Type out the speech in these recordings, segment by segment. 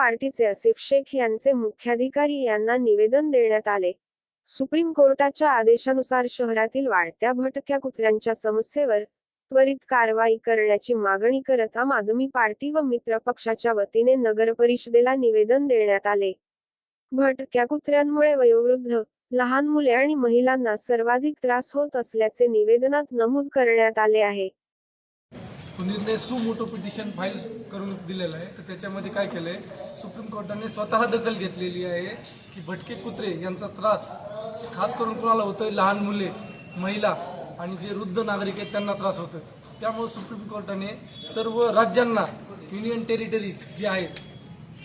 पार्टीचे आसिफ शेख यांचे मुख्याधिकारी यांना निवेदन देण्यात आले. सुप्रीम कोर्टाच्या आदेशानुसार शहरातील वाढत्या भटक्या कुत्र्यांच्या समस्येवर त्वरित कारवाई करण्याची मागणी करत आम आदमी पार्टी व मित्र पक्षाच्या वतीने नगर परिषदेला निवेदन देण्यात आले. भटक्या कुत्र्यांमुळे वयोवृद्ध लहान मुले आणि महिलांना सर्वाधिक त्रास होत असल्याचे निवेदनात नमूद करण्यात आले आहे. तो निर्णय सुमोटो पिटिशन फाईल करून दिलेलं आहे. तर त्याच्यामध्ये काय केलं आहे सुप्रीम कोर्टाने स्वतः दखल घेतलेली आहे की भटके कुत्रे यांचा त्रास खास करून कोणाला आहे लहान मुले महिला आणि जे वृद्ध नागरिक आहेत त्यांना त्रास होतो त्यामुळे सुप्रीम कोर्टाने सर्व राज्यांना युनियन टेरिटरीज जे आहेत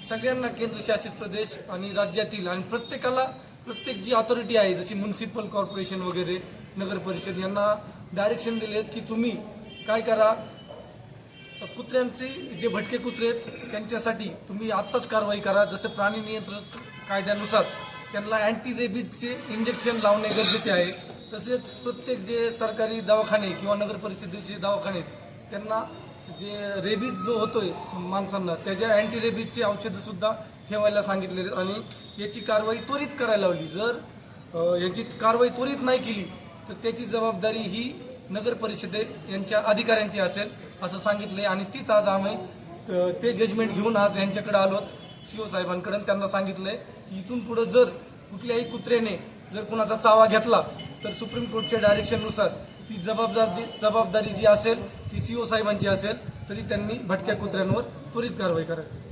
सगळ्यांना केंद्रशासित प्रदेश आणि राज्यातील आणि प्रत्येकाला प्रत्येक जी ऑथॉरिटी आहे जशी म्युन्सिपल कॉर्पोरेशन वगैरे नगर परिषद यांना डायरेक्शन दिले आहेत की तुम्ही काय करा? कुत्र्यांचे जे भटके कुत्रे आहेत त्यांच्यासाठी तुम्ही आत्ताच कारवाई करा. जसं प्राणी नियंत्रण कायद्यानुसार त्यांना अँटी रेबीजचे इंजेक्शन लावणे गरजेचे आहे. तसेच प्रत्येक जे सरकारी दवाखाने किंवा नगर परिषदेचे दवाखाने त्यांना जे रेबीज जो होतोय माणसांना त्याच्या अँटी रेबीजची औषधंसुद्धा ठेवायला सांगितले आहेत. आणि याची कारवाई त्वरित करायला लावली. जर याची कारवाई त्वरित नाही केली तर त्याची जबाबदारी ही नगर परिषदे यांच्या अधिकाऱ्यांची असेल असं सांगितले आणि तीच आज आम्ही ते जजमेंट घेऊन आज यांच्याकडे आलो सीओ साहेबांकडे. त्यांना सांगितलंय की इथून पुढे जर कुठल्याही कुत्र्याने जर कुणाचा चावा घेतला तर सुप्रीम कोर्टच्या डायरेक्शननुसार ती जबाबदारी जबाबदारी जी असेल ती सीओ साहेबांची असेल तरी त्यांनी भटक्या कुत्र्यांवर त्वरित कारवाई करावी.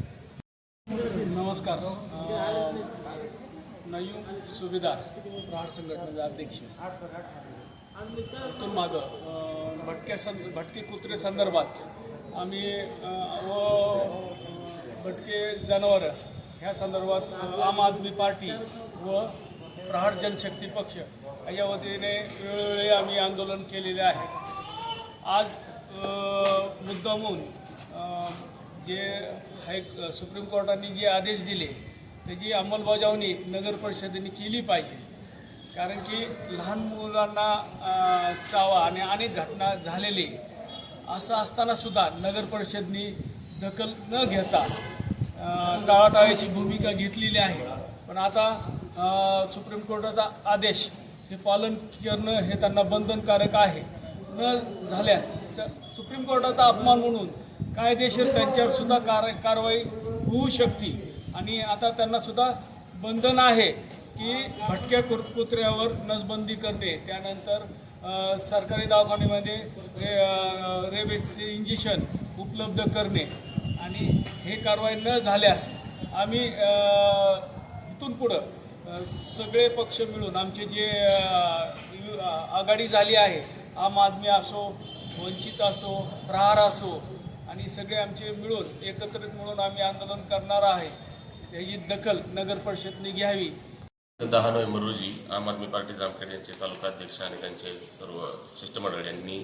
नमस्कार. नयू सुभेदार प्रहार संघटनेचा अध्यक्ष. मागं भटक्या सं भटके कुत्रे संदर्भात आम्ही व भटके जनावर ह्या संदर्भात आम आदमी पार्टी व प्रहार जनशक्ती पक्ष या वतीने वेळोवेळी आम्ही आंदोलन केलेले आहे. आज अ, मुद्दामून जे हाय सुप्रीम कोर्टाने जे आदेश दिले त्याची अंमलबजावणी नगर परिषदेने केली पाहिजे. कारण की लहान मुलांना चावा आणि अनेक घटना झालेली असं असताना सुद्धा नगर परिषदनी दखल न घेता टाळाटाळीची भूमिका घेतलेली आहे. पण आता सुप्रीम कोर्टाचा आदेश हे पालन करणं हे त्यांना बंधनकारक आहे. न झाल्यास तर सुप्रीम कोर्टाचा अपमान म्हणून कायदेशीर त्यांच्यावर सुद्धा कार कारवाई होऊ शकते. आणि आता त्यांना सुद्धा बंधन आहे. की भटक्या कुरकुत्र्यावर नसबंदी करणे त्यानंतर सरकारी दवाखान्यामध्ये रे रेबेचे इंजेक्शन उपलब्ध करणे. आणि हे कारवाई न झाल्यास आम्ही इथून पुढं सगळे पक्ष मिळून आमचे जे आघाडी झाली आहे आम आदमी असो वंचित असो प्रहार असो आणि सगळे आमचे मिळून एकत्रित मिळून आम्ही आंदोलन करणार आहे. त्याची दखल नगर परिषदने घ्यावी. दहा नोव्हेंबर रोजी आम आदमी पार्टी जामखेड यांचे तालुका अध्यक्ष आणि त्यांचे सर्व शिष्टमंडळ यांनी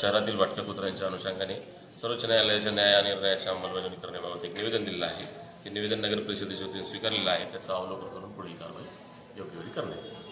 शहरातील भटक्या कुत्र्यांच्या अनुषंगाने सर्वोच्च न्यायालयाच्या न्याय आणि निर्णयाची अंमलबजावणी करण्याबाबत एक निवेदन दिलेलं आहे. ते निवेदन नगर परिषदेच्या वतीने स्वीकारलेलं आहे. त्याचं अवलोकन करून पुढील कारवाई योग्य वेळी करण्यात येईल.